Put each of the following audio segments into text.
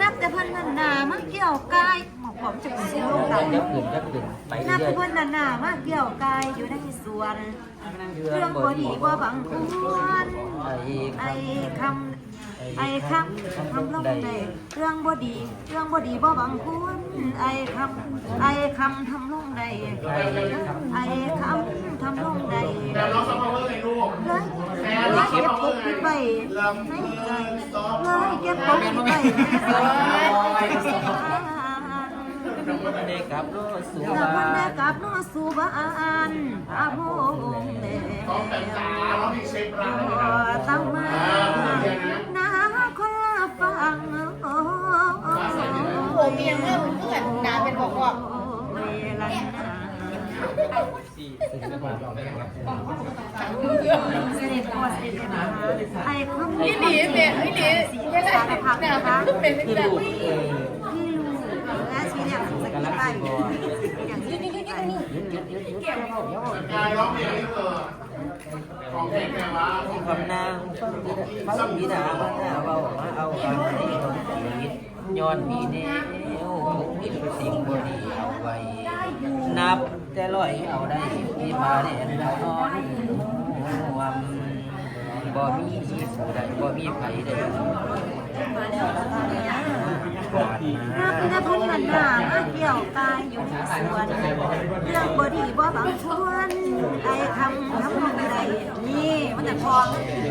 นับแต่เพิ่นนันนามาเกี่ยวกายหมอกผมจะเป็นเสียงลงดังเดี๋ยวขึ้นเดี๋ยวขึ้นไปนับเรื่อยแต่เพิ่นนันนามาเกี่ยวกายอยู่ในสวนๆเรื่องบ่ดีบ่บังควรไอ้ไอ้คำไอ้คำคำลงในเรื่องบ่ดี เรื่องบ่ดีบ่บังควร ไอ้คำไอ้คำทำลงในไอ้คำทำลงในเดี๋ยวน้องซัมเมอร์เลยลูกเลยเลยเก็บปกปิดไว้ในใจเลยเก็บปกปิดไว้ในใจเด็กกับรถสูแล้วบามันได้กลับนอสู่บ้านอาโมงแล้ต้องแต่งตาแล้วมีเชฟร้าน สี่สิบกว่าเสด็จพ่อเสด็จแม่ไอ้คำพี่หลีเมียพี่หลีไม่ได้เนี่ยเป็นคือแบบลูกเออที่ลูกและชีเนี่ยสกิลไปอย่างที่นี่นี่นี่เดี๋ยวเดี๋ยวกายร้องเพลงนี่เธอของเพลงแกว่าคำนางฟังดีดาฟังดีดาเบามาเอาอันนี้คนชีวิตย้อนมีแนวมุกมิดสิ่งบดีเอาไว้นับ แต่ลอยเอาได้ที่พาเด่นเรานอนห่วมบ่มีผู้ใดบ่มีไผได้ผ่านมานับแต่พันนันนามาเกี่ยวกายอยู่สวนเรื่องบดีบ่บางชวนไอ้คำทำลงใดนี่มันจะคลอง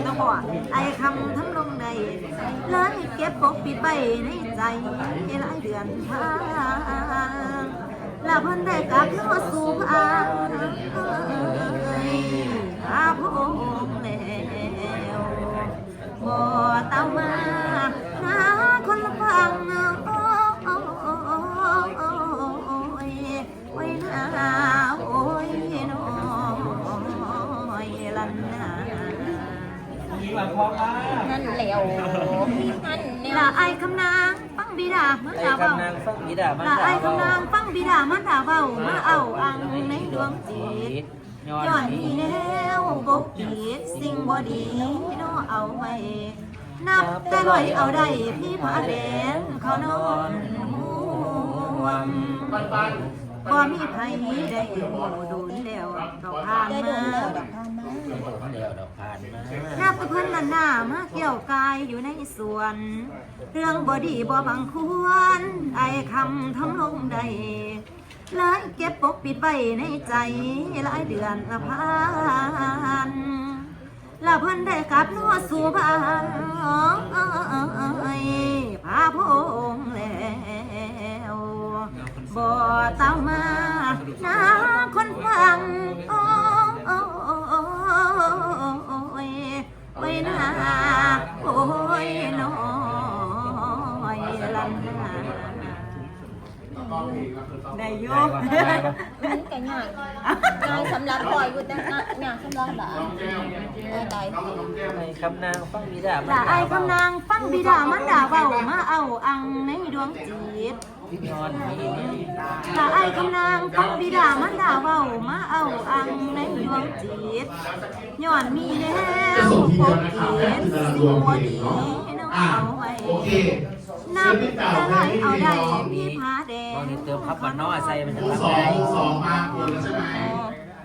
ต้องบอกไอ้คำทำลงใดเลยเก็บปกปิดไปในใจหลายเดือนทาง แล้วเพิ่นได้กลับมาสู่พาพาพงแล้วบ่ตามมานาคนละฟังโอ้ยโอ้นาโอ้ยน้อยลันนานั่นแล้วนั่นเนี่ยละไอ้คำนาง บิดามันไอ้ดาเบาคำนางฟังบิดามันละดาไอ้เบาคำนางฟังบิดามันดาเบามาเอาอังในดวงจิตย้อนย้อนมีมีแนวบกขีดสิ่งบ่ดีน้อเอาไว้นับแต่ลอยเอาได้พี่ผาแดงเขานอนห่วง ปันปัน บ่มีไผได้อยู่โดนแล้วดอกผ่านมาเดียวดอกผ่านมานับเพิ่นนันหน้ามาเกี่ยวกายอยู่ในสวน เรื่องบ่ดีบ่บังควร ไอ้คำทำลงใดเลยเก็บปกปิดไว้ในใจหลายเดือนละพัน ล้วเพิ่นได้กลับนัวสู่บ้านพาพงแล้วบ่ตามมานาคนฟังโอ้ยโอ้นาโอ้ยน้อยลันนา ต้องเพลงก็คือต้องได้โยได้ปะได้ปะมันก็ยากงานสำหรับปล่อยอยู่แต่งานสำหรับแบบน้องแก้วเออได้น้องกับน้องแก้วไอ้คำนางฟังบิดามันละดาไอ้คำนางฟังบิดามันด่าเบามาเอาอังในดวงจิตย้อนมีแนวละไอ้คำนางฟังบิดามันด่าเบามาเอาอังในดวงจิตย้อนมีแนจะวงทีปเดียวกนะครับเขีให้ยนคุณกำลังรสิ่วงดีเนาะน้องอะเอาไว้โอเคนับแต่ไหลเอาได้พี่พา ตองนนี้เติมพับมันน้อใส่มันจะหมู่ทำสอได้งสองมาหมดแล้วใช่ไหม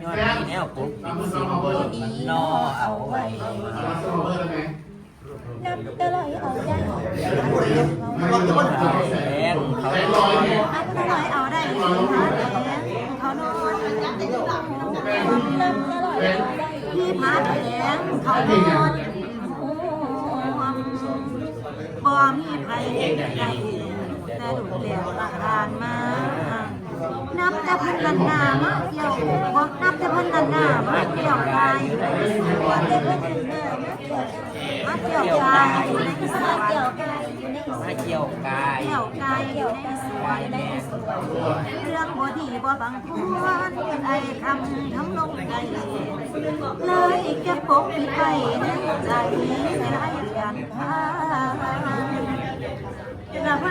ย้อนมีแนวปุ๊บเป็นสิ่งบ่ดีนอเอาไว้มาซัมเมอร์ได้ไหมนับแต่ลอยเอาได้มันก็ต้องเขาแดงเขาแดงแดลอยงเนี่ยนับแต่ไหลเอาได้พี่พาแดงเขานอนนับแต่ลอยเอาได้พี่พาแดงเขานอนบ่มีไผได้ แต่ดูแล้วละทานมานับแต่พันนันนามาเกี่ยวบ่นับแต่พันนันนามาเกี่ยวกายอยู่ในสวนมาเกี่ยวกายอยู่ในสวนเกี่ยวกันอยู่ในมาเกี่ยวกายเกี่ยวกายอยู่ในสวนเรื่องบ่ดีบ่บังควรไอ้คำทำลงใจเลยเก็บปกปิดไว้ในใจในหลายเดือนผ่านแล้วมันได้กลับนอสู่บ้านเมื่อเด็กครับโอ้ยสุบ้าตาโพงแล้วบัวเต้า มา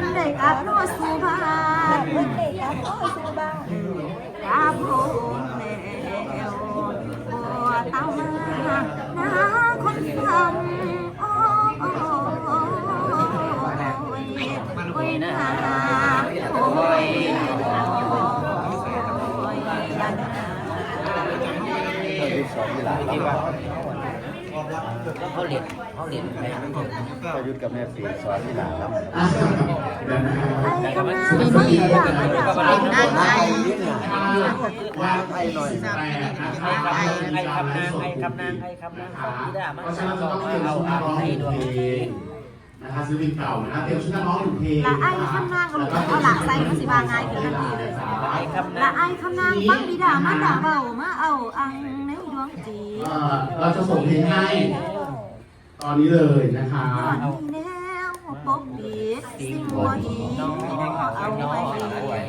นาคนทำโอ้โอ้โอ้ยโอ้ยนะโอ้โอ้ยยยันเรื่องที่สองที่หลานที่ เขาเรียนเขาเรียนไปประยุทธ์กับแม่ปีสอนที่หลานครับไอ้คำนางฟังดีด่ามันด่าเบาไอ้วางไอ้หน่อยไอ้คำไอ้คำนางไอ้คำนางไอ้คำนางของพี่ดามันเพราะฉะนั้นบเราอกต้องว่าเตรียมเอาชุดนักร้องอาหในนึ่งดวงเพลงนะคะซื้อเพลงเก่านะเตรียมชุดน้องหนึ่เพลงละไอ้คำนาก็รู้เอาหลักใส่มันสิบาง่ายขึ้นทันทีเลยไอ้คำละนางไอ้คำนางฟังดีด่ามันด่าเบามาเอาอัง ในดวงจีเอ่อเราจะส่งเพลงให้ ตอนนี้เลยนะคะย้อนมีแนวปกปิดสิ่สิ่งงบ่บ่ดีดีน้องเอาเอาน้อไว้เอาไว้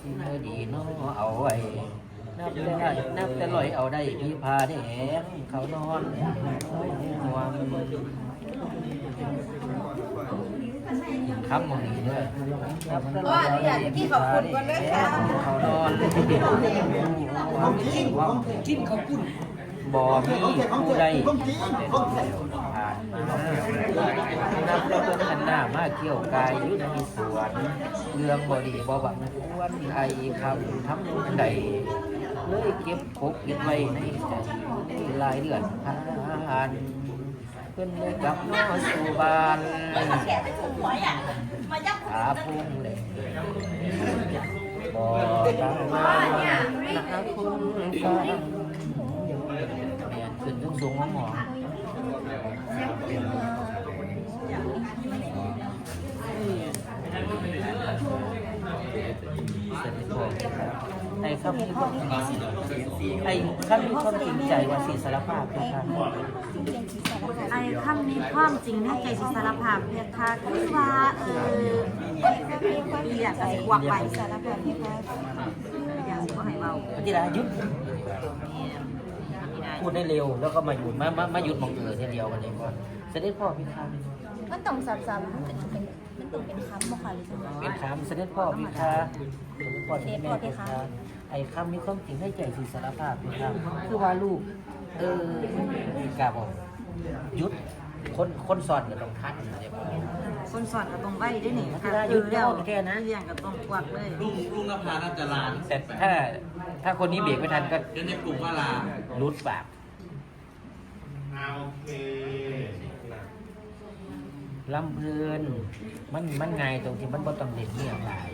สิ่งบ่ดีน้องเอาไว้นับแต่ได้นับแต่ลอยเอาได้พี่พาแดงเขานอนห่วง คำมอนี้ด้วยนับแต่ลอยเอาได้พี่พาแดงเขานอนกินเขาปุ่นบ่มีผู้ใดผ่านนับแต่เพิ่นหันหน้ามาเกี่ยวกายอยู่ในสวนเรื่องบ่ดีบ่บังควรไทยคำทำใดเลยเก็บพกเก็บไว้ในใจหลายเดือนผ่าน เพิ่นเลยกับมาสู่บ้านหาพุ่งเลยบ่ตามมาหาคุณฟังแม่นขึ้นสูงสูงหมองไอ้ครับนี่ก็ไอ้ครับนี่ความจริงใจว่าสิสารภาพคือครับ อ้คำนี้ความจริงในใจสิสารภาพเพียค่ะคือว่าเอออยากจะสิกวักไปสารภาพเพียค่ะอยากสิบ่ให้เบาปฏิราหยุดพูดได้เร็วแล้วก็มาหยุดมามามาหยุดมองเออทีเดียวกันเองว่าเสด็จพ่อพี่ค้ามันต้องซ้ำๆมันเป็นเป็นมันเป็นเป็นคำบ่ค่ะหรือจังไดเป็นคำเสด็จพ่อพี่ค้าเสด็จพ่อที่แม่พี่ค้าไอ้คำนี้ความจริงให้ใจสิสารภาพพี่ค้าคือว่าลูกเออกาบอก หยุดคนคนสอนก็ต้องทันเดี๋ยวคนสอนก็ต้องไว้ด้วยนี่ค่ะหยุดแล้วแค่นะเรื่องก็ต้องกวักเลยลุงลุงนภาน่าจะลาแต่ถ้า ถ้าคนนี้เบรกไม่ทันก็เดี๋ยวในกลุ่มว่าลารุดปากอ่าโอเคลำเพลินมันมันไงายตรงที่มันบ่ต้องเด่นเนี่ยหลาย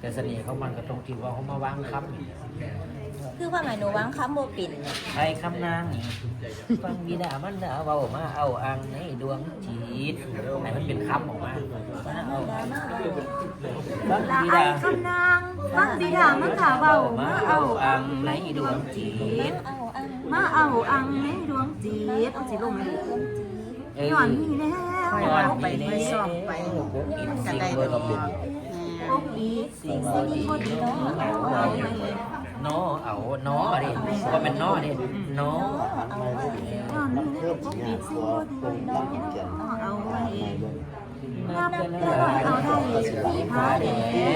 แต่เสน่ห์ของมันก็ตรงที่ว่าเขามาวางคำนี่ คือว่าหมายหนูวางคำบ่ปิ่นเนี่ยใครคำนางนี่ฟังบิดามันดาเบามาเอาอังในดวงจิตให้มันเป็นคำออกมามาเอาฟังละบิไอ้ดาคำนางฟังบิดามันถาเบามาเอาอังในดวงจิตเอาอันมาเอาอังในดวงจิตเอาสิลงไหมเออย้อนมีแนวย้อนไปมีไปแนซ่อมไปวป กปิดสิ่งบ่ดีปกปิดสิ่งบ่ดีเอาไว้น้อเอาน้อดิก็เป็นน้อดิน้อย้อนมีแนวปกปิดสิ่งบ่ดีเอาไว้นับแต่เอาได้ที่พาแด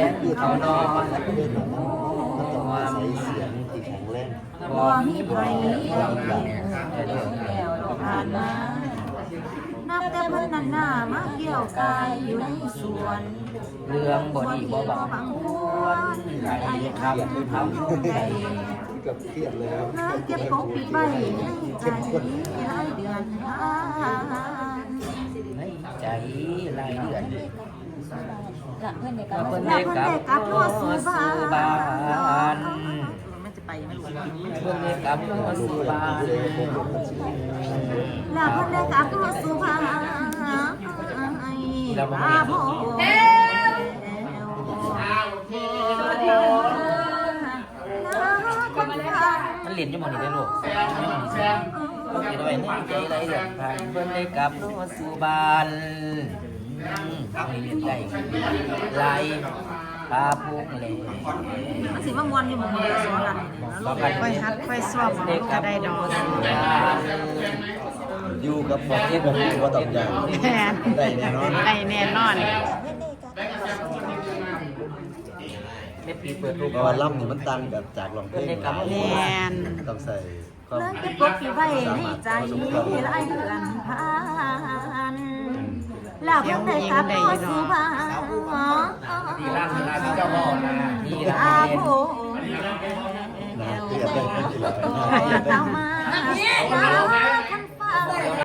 งเขานอนต้องใช้เสียงที่แข็งแรงบ่มีไผแต่เดี๋ยวแล้วเราผ่านมานับแต่เพิ่นนั้นหน้ามาเกี่ยวกายอยู่ในสวน เรื่องบ่ดีบ่บังควรไอ้คำทำใดกับเครียดเลยครับเก็บปกปิดไว้ในใจหลายเดือนในใจหลายเดือนละเพื่อนเด็กก็เพิ่นแล้วได้เพิ่นกับได้กับมาสู่บ้าสู่บ้านมันจะไปไม่รู้เพิ่อนได้กับมาสู่บ้านแล้วเพิ่อนได้กับมาสู่บ้านบ้าพ่อ มันเรียนอยู่หมองนี้ได้ลูกโองเคด้วยในใจหลายเดือนผ่านเพิ่นได้กลับมาสู่บ้านอืมเอาให้เรียนได้ลายพาพวกเลยมันสิว่ามวนอยู่หมองนี้สอนกันค่อยฮัดค่อยสอบก็ได้ดอก อยู่กับหมอที่ผมว่าต้องอย่างแทนได้แน่นอน ได้แน่นอน เปิดรูปว่าล่ำนี่มันตันกับจากลองเพลงหลาแมน ต้องใส่ความเลิกเก็บกดที่ไว้ในใจหลายเดือนผ่านแล้วเพิ่งได้กลับมาสู่บานดีล่าสุดนะที่เจ้าพ่อนะดีล่าสุดนะเตรียมได้ที่หลังนะ มาคนฟ้า